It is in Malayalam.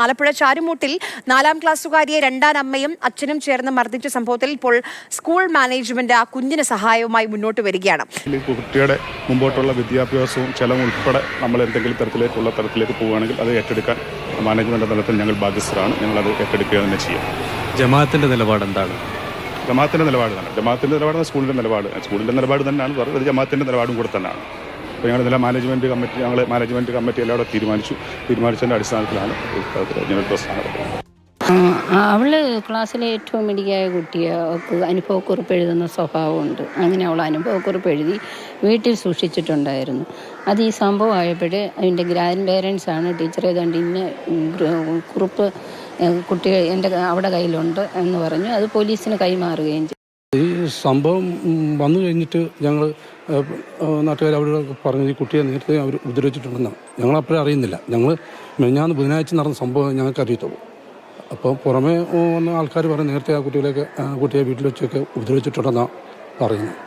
ആലപ്പുഴ ചാരുമൂട്ടിൽ നാലാം ക്ലാസ്സുകാരിയെ രണ്ടാം അമ്മയും അച്ഛനും ചേർന്ന് മർദ്ദിച്ച സംഭവത്തിൽ ഇപ്പോൾ സ്കൂൾ മാനേജ്മെന്റ് ആ കുഞ്ഞിന് സഹായവുമായി മുന്നോട്ട് വരികയാണ്. കുട്ടിയുടെ മുമ്പോട്ടുള്ള വിദ്യാഭ്യാസവും ചെലവും ഉൾപ്പെടെ നമ്മൾ എന്തെങ്കിലും തരത്തിലേക്കുള്ള തരത്തിലേക്ക് പോവുകയാണെങ്കിൽ അത് ഏറ്റെടുക്കാൻ മാനേജ്മെന്റ് തലത്തിൽ ഞങ്ങൾ ബാധ്യസ്ഥരാണ്. ഞങ്ങൾ അത് ഏറ്റെടുക്കുക തന്നെ ചെയ്യും. ജമാഅത്തിന്റെ നിലപാട് എന്താണ്? ജമാഅത്തിന്റെ നിലപാട് തന്നെ. ജമാഅത്തിന്റെ നിലപാട് സ്കൂളിന്റെ നിലപാട്. സ്കൂളിന്റെ നിലപാട് തന്നെയാണ്. പറയുന്നത് ജമാഅത്തിന്റെ നിലപാടും കൂടെ തന്നെയാണ്. അപ്പോൾ ഞങ്ങൾ മാനേജ്മെന്റ് കമ്മിറ്റി ഞങ്ങൾ മാനേജ്മെന്റ് കമ്മിറ്റി എല്ലാം കൂടെ തീരുമാനിച്ചു. തീരുമാനിച്ചതിന്റെ അടിസ്ഥാനത്തിലാണ് ഈ സ്ഥാനം അവൾ ക്ലാസ്സിലെ ഏറ്റവും കുട്ടിയാണ് അവൾക്ക് അനുഭവക്കുറിപ്പ് എഴുതുന്ന സ്വഭാവമുണ്ട്. അങ്ങനെ അവൾ അനുഭവക്കുറിപ്പ് എഴുതി വീട്ടിൽ സൂക്ഷിച്ചിട്ടുണ്ടായിരുന്നു. അത് ഈ സംഭവം അതിന്റെ ഗ്രാൻഡ് പേരൻസാണ് ആണ് ടീച്ചറെ ഏതാണ്ട് ഇന്ന കുറിപ്പ് കുട്ടികൾ കുട്ടി എന്റെ അവിടെ കയ്യിലുണ്ട് എന്ന് പറഞ്ഞു. അത് പോലീസിന് കൈമാറുകയും ചെയ്തു. ഈ സംഭവം വന്നു കഴിഞ്ഞിട്ട് ഞങ്ങൾ നാട്ടുകാർ അവരോട് പറഞ്ഞു ഈ കുട്ടിയെ നേരത്തെ അവർ ഉപദ്രവിച്ചിട്ടുണ്ടെന്നാണ്. ഞങ്ങൾ അപ്പോഴേ അറിയുന്നില്ല. ഞങ്ങൾ മെഞ്ഞാന്ന് ബുധനാഴ്ച നടന്ന സംഭവം ഞങ്ങൾക്ക് അറിയത്തുള്ളൂ. അപ്പോൾ പുറമേ വന്ന ആൾക്കാർ പറഞ്ഞു നേരത്തെ ആ കുട്ടികളെയൊക്കെ കുട്ടിയെ വീട്ടിൽ വെച്ചൊക്കെ ഉപദ്രവിച്ചിട്ടുണ്ടെന്നാണ് പറയുന്നത്